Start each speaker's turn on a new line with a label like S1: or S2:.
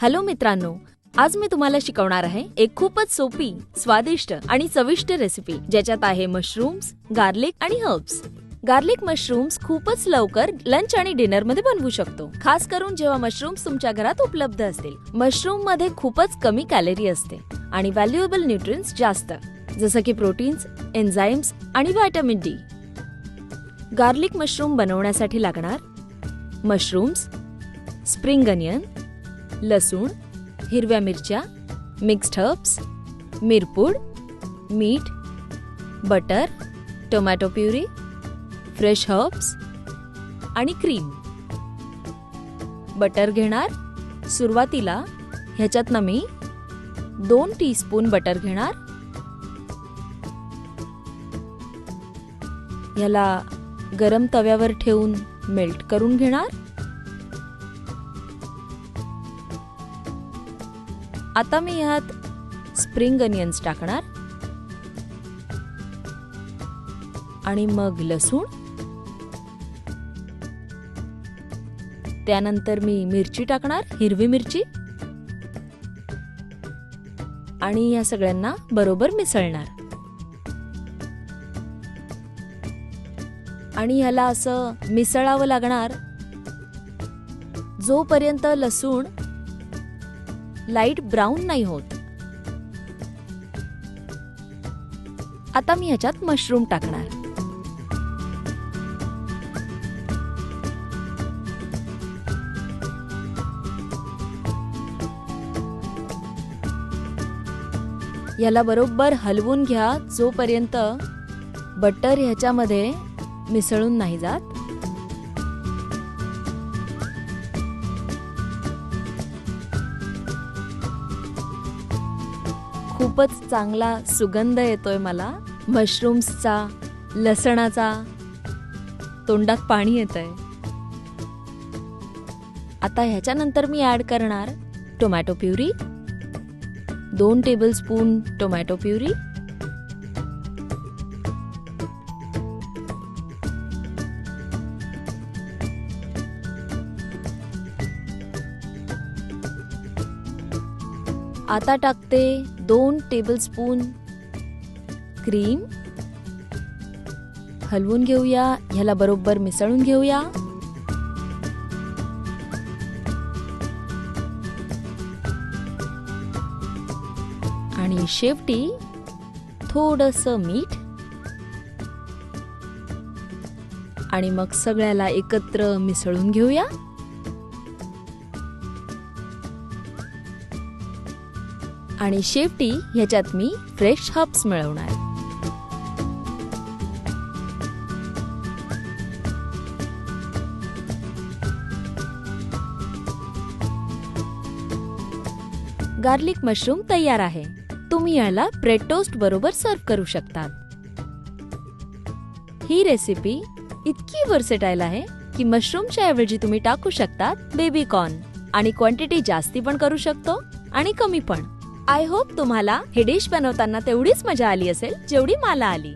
S1: Hello मित्रांनो आज मी तुम्हाला शिकवणार आहे एक खूपच सोपी स्वादिष्ट आणि चविष्ट रेसिपी ज्याच्यात आहे मशरूम्स गार्लिक आणि हर्ब्स गार्लिक मशरूम्स खूपच लवकर लंच आणि डिनरमध्ये बनवू शकतो. खास करून जेव्हा मशरूम्स तुमच्या घरात उपलब्ध असतील. मशरूममध्ये खूपच कमी कॅलरी असते आणि व्हॅल्युएबल न्यूट्रिएंट्स जास्त. जसं की प्रोटीन्स एन्झाईम्स आणि व्हायटामिन डी गार्लिक मशरूम बनवण्यासाठी लागणार मशरूम्स स्प्रिंग अनियन लसूण हिरव्या मिरच्या मिक्स्ड हर्ब्स मिरपूड मीठ butter tomato puree fresh herbs आणि क्रीम बटर घेणार सुरुवातीला ह्याच्यातनं मी दोन टीस्पून बटर घेणार. ह्याला गरम तव्यावर ठेवून मेल्ट करून घेणार. आता मी ह्यात स्प्रिंग अनियन्स टाकणार. आणि मग लसूण. त्यानंतर मी मिरची टाकणार हिरवी मिरची. आणि या सगळ्यांना बरोबर मिसळणार. आणि ह्याला असं मिसळावं लागणार. जोपर्यंत लसूण लाइट ब्राऊन नाही होत. आता मी ह्याच्यात मशरूम टाकणार. याला बरोबर हलवून घ्या जोपर्यंत बटर ह्याच्यामध्ये मिसळून नाही जात. खूपच चांगला सुगंध येतोय मला. मशरूम्सचा लसणाचा. तोंडात पाणी येत आहे आता ह्याच्यानंतर मी ॲड करणार टोमॅटो प्युरी दोन टेबल स्पून टोमॅटो प्युरी आता टाकते दोन टेबल स्पून क्रीम हलवून घेऊया. ह्याला बरोबर मिसळून घेऊया. आणि शेवटी थोडस मीठ आणि मग सगळ्याला एकत्र मिसळून घेऊया. आणि शेवटी ह्याच्यात मी फ्रेश हर्ब्स मिळवणार. गार्लिक मशरूम तयार आहे. तुम्ही याला ब्रेड टोस्ट बरोबर सर्व करू शकतात. ही रेसिपी इतकी वर्सेटाईल आहे की मशरूमच्या ऐवजी तुम्ही टाकू शकतात बेबी कॉर्न आणि क्वांटिटी जास्ती पण करू शकतो आणि कमी पण. आय होप तुम्हाला हे डिश बनवताना तेवढीच मजा आली असेल जेवढी मला आली.